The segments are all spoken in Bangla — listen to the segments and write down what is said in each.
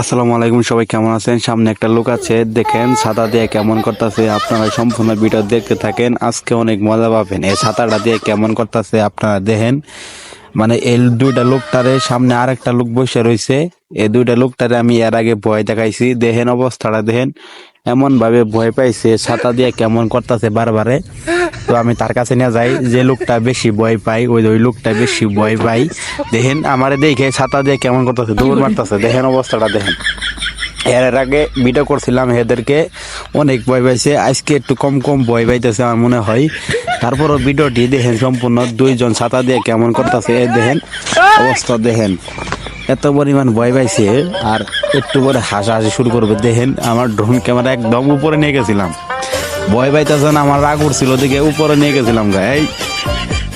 আসসালামু আলাইকুম সবাই, কেমন আছেন? সামনে একটা লোক আছে। দেখেন, ছাতা দিয়ে কেমন করতেছে আপনারা সম্পূর্ণ ভিডিও দেখতে থাকেন। আজকে অনেক মজা পাবেন। এই ছাতাটা দিয়ে কেমন করতেছে আপনারা দেখেন। মানে এই দুইটা লোকটারে সামনে আর একটা লোক বসে রয়েছে। এই দুইটা লোকটারে আমি এর আগে ভয় দেখাইছি। দেখেন অবস্থাটা, দেখেন। এমন ভাবে ভয় পাইছে, ছাতা দিয়ে কেমন করতেছে বারবারে। তো আমি তার কাছে নিয়ে যাই, যে লোকটা বেশি ভয় পাই ওই ওই লোকটা বেশি ভয় পাই দেখেন, আমারে দেখে ছাতা দিয়ে কেমন করতেছে, দৌড় মারতেছে। দেখেন অবস্থাটা, দেখেন। এর আগে ভিডিও করছিলাম এদেরকে। অনেক ভয় পাইছে। আজকে একটু কম কম ভয় পাইতেছে আমার মনে হয়। তারপরও ভিডিওটি দেখেন সম্পূর্ণ। দুইজন ছাতা দিয়ে কেমন করতেছে, এই দেখেন, অবস্থা দেখেন। এত পরিমাণ ভয় পাইছে আর একটু পরে হাসাহাসি শুরু করবে। দেখেন, আমার ড্রোন ক্যামেরা একদম উপরে নিয়ে গেছিলাম। ভয় পাইতেছে না, আমার রাগ উঠছিল দিকে উপরে নিয়ে গেছিলাম গাই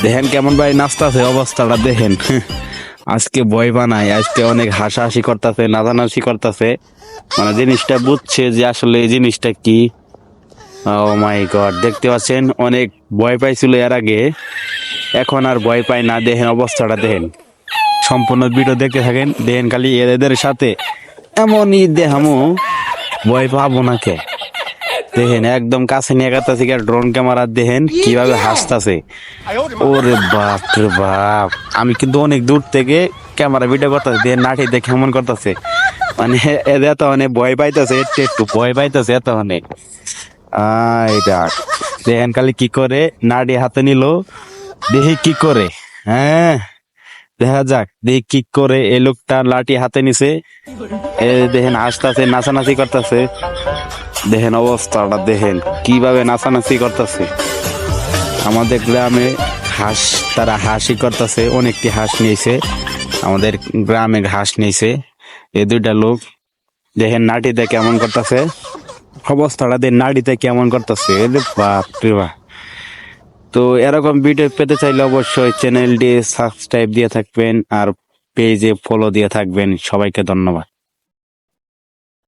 দেখেন কেমন ভাই নাচতাছে অবস্থাটা, দেখেন। আজকে ভয় বানায়, আজকে অনেক হাসাহাসি করতেছে, নাচানাচি করতেছে। মানে জিনিসটা বুঝছে যে আসলে এই জিনিসটা কি। ও মাই গড দেখতে পাচ্ছেন, অনেক ভয় পাইছিল এর আগে। এখন আর ভয় পায় না, দেখেন অবস্থাটা, দেখেন। সম্পূর্ণ ভিডিও দেখতে থাকেন, দেখেন খালি এদের সাথে। এমনই দেহামো ভয় পাবো না কে? দেখেন একদম কাছে নিয়ে গেছে ড্রোন ক্যামেরা দেখেন কীভাবে হাসতাছে। ওরে বাপ রে বাপ। আমি কিন্তু অনেক দূর থেকে ক্যামেরা ভিডিও করতেছি দেখেন নাটি দেখে কেমন করতেছে। মানে এদের এত অনেক ভয় পাইতেছে একটু একটু ভয় পাইতেছে এত আহ, এটা দেখেন খালি কি করে নাড়ি হাতে নিল দেখি কি করে হ্যাঁ? দেখা যাক, দেখি কি করে এ লোকটা লাঠি হাতে নিছে। এ দেখেন, হাসতাছে, নাচানাচি করতেছে। দেখেন অবস্থাটা, দেখেন কীভাবে নাচানাচি করতেছে। আমাদের গ্রামে হাঁস, তারা হাসি করতেছে, অনেকটি হাঁস নিয়েছে। আমাদের গ্রামে হাঁস নিয়েছে, এ দুইটা লোক। দেখেন নাটিতে কেমন করতেছে। অবস্থাটা দিয়ে নাড়িতে কেমন করতেছে। বাপ রে বাপ। তো এরকম ভিডিও পেতে চাইলে অবশ্যই চ্যানেলটি সাবস্ক্রাইব দিয়ে থাকবেন আর পেজে ফলো দিয়ে থাকবেন। সবাইকে ধন্যবাদ।